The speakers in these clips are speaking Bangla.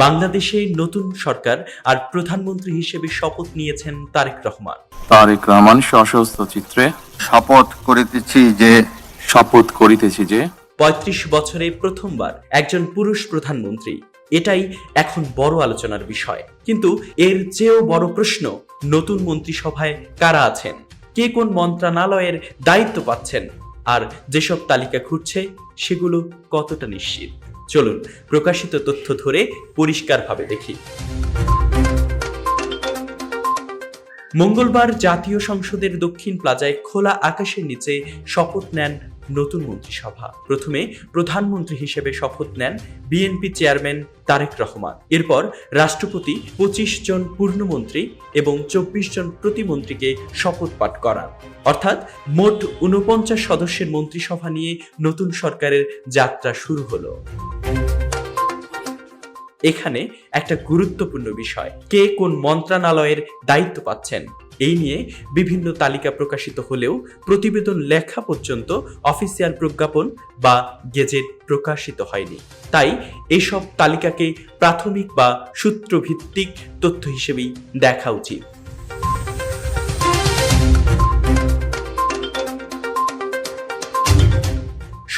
বাংলাদেশে নতুন সরকার আর প্রধানমন্ত্রী হিসেবে শপথ নিয়েছেন তারেক রহমান। তারেক রহমান সশস্ত্র চিত্রে শপথ করিতেছি যে শপথ করিতেছি যে। পঁয়ত্রিশ বছরে প্রথমবার একজন পুরুষ প্রধানমন্ত্রী। এটাই এখন বড় আলোচনার বিষয়। কিন্তু এর চেয়েও বড় প্রশ্ন নতুন মন্ত্রিসভায় কারা আছেন? কে কোন মন্ত্রণালয়ের দায়িত্ব পাচ্ছেন? আর যেসব তালিকা ঘুরছে সেগুলো কতটা নিশ্চিত? চলুন প্রকাশিত তথ্য ধরে পরিষ্কারভাবে দেখি। মঙ্গলবার জাতীয় সংসদের দক্ষিণ প্লাজায় খোলা আকাশের নিচে শপথ নেন নতুন মন্ত্রিসভা। প্রথমে প্রধানমন্ত্রী হিসেবে শপথ নেন বিএনপি চেয়ারম্যান তারেক রহমান। এরপর রাষ্ট্রপতি পঁচিশ জন পূর্ণমন্ত্রী এবং চব্বিশ জন প্রতিমন্ত্রীকে শপথ পাঠ করান। অর্থাৎ মোট উনপঞ্চাশ সদস্যের মন্ত্রিসভা নিয়ে নতুন সরকারের যাত্রা শুরু হলো। এখানে একটা গুরুত্বপূর্ণ বিষয়। কে কোন মন্ত্রণালয়ের দায়িত্ব পাচ্ছেন? এই নিয়ে বিভিন্ন তালিকা প্রকাশিত হলেও প্রতিবেদন লেখা পর্যন্ত অফিসিয়াল প্রজ্ঞাপন বা গেজেট প্রকাশিত হয়নি। তাই এসব তালিকাকে প্রাথমিক বা সূত্রভিত্তিক তথ্য হিসেবেই দেখা উচিত।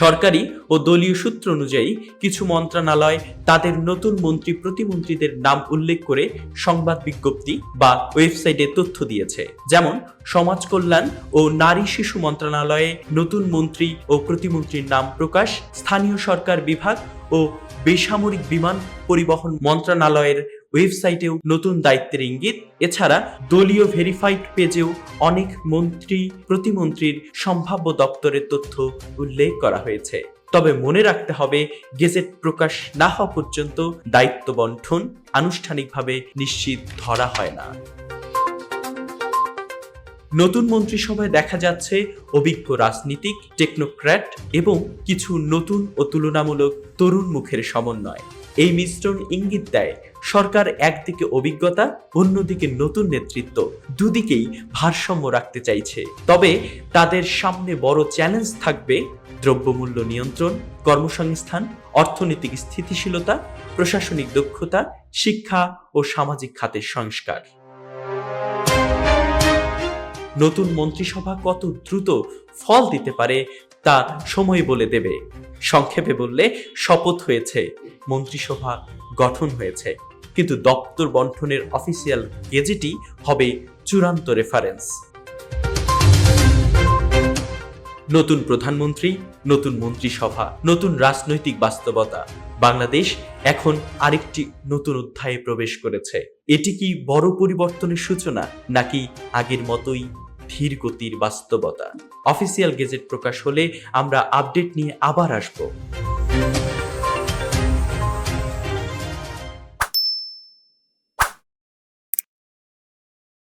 সরকারি ও দলীয় সূত্র অনুযায়ী কিছু মন্ত্রণালয় তাদের নতুন মন্ত্রী প্রতিমন্ত্রীদের নাম উল্লেখ করে সংবাদ বিজ্ঞপ্তি বা ওয়েবসাইটে তথ্য দিয়েছে। যেমন, সমাজ কল্যাণ ও নারী শিশু মন্ত্রণালয়ে নতুন মন্ত্রী ও প্রতিমন্ত্রীর নাম প্রকাশ স্থানীয় সরকার বিভাগ ও বেসামরিক বিমান পরিবহন মন্ত্রণালয়ের ওয়েবসাইটেও নতুন দায়িত্বের ইঙ্গিত। এছাড়া দলীয় ভেরিফাইড পেজেও অনেক মন্ত্রী, প্রতিমন্ত্রীর সম্ভাব্য দপ্তরের তথ্য উল্লেখ করা হয়েছে। তবে মনে রাখতে হবে, গেজেট প্রকাশ না হওয়া পর্যন্ত দায়িত্ব বন্টন আনুষ্ঠানিকভাবে নিশ্চিত ধরা হয় না। নতুন মন্ত্রিসভায় দেখা যাচ্ছে, অভিজ্ঞ রাজনীতিক, টেকনোক্র্যাট এবং কিছু নতুন ও তুলনামূলক তরুণ মুখের সমন্বয়। এই মিশ্রণ ইঙ্গিত দেয় সরকার একদিকে অভিজ্ঞতা, অন্যদিকে নতুন নেতৃত্ব, দুদিকেই ভারসাম্য রাখতে চাইছে। তবে তাদের সামনে বড় চ্যালেঞ্জ থাকবে দ্রব্যমূল্য নিয়ন্ত্রণ, কর্মসংস্থান, অর্থনৈতিক স্থিতিশীলতা, প্রশাসনিক দক্ষতা, শিক্ষা ও সামাজিক খাতের সংস্কার। নতুন মন্ত্রিসভা কত দ্রুত ফল দিতে পারে তা সময় বলে দেবে। সংক্ষেপে বললে, শপথ হয়েছে, মন্ত্রিসভা গঠন হয়েছে। কিন্তু দপ্তর বন্টনের অফিসিয়াল গেজেটই হবে চূড়ান্ত রেফারেন্স। নতুন প্রধানমন্ত্রী, নতুন মন্ত্রিসভা, নতুন রাজনৈতিক বাস্তবতা। বাংলাদেশ এখন আরেকটি নতুন অধ্যায়ে প্রবেশ করেছে। এটি কি বড় পরিবর্তনের সূচনা, নাকি আগের মতোই ধীর গতির বাস্তবতা? অফিসিয়াল গেজেট প্রকাশ হলে আমরা আপডেট নিয়ে আবার আসব।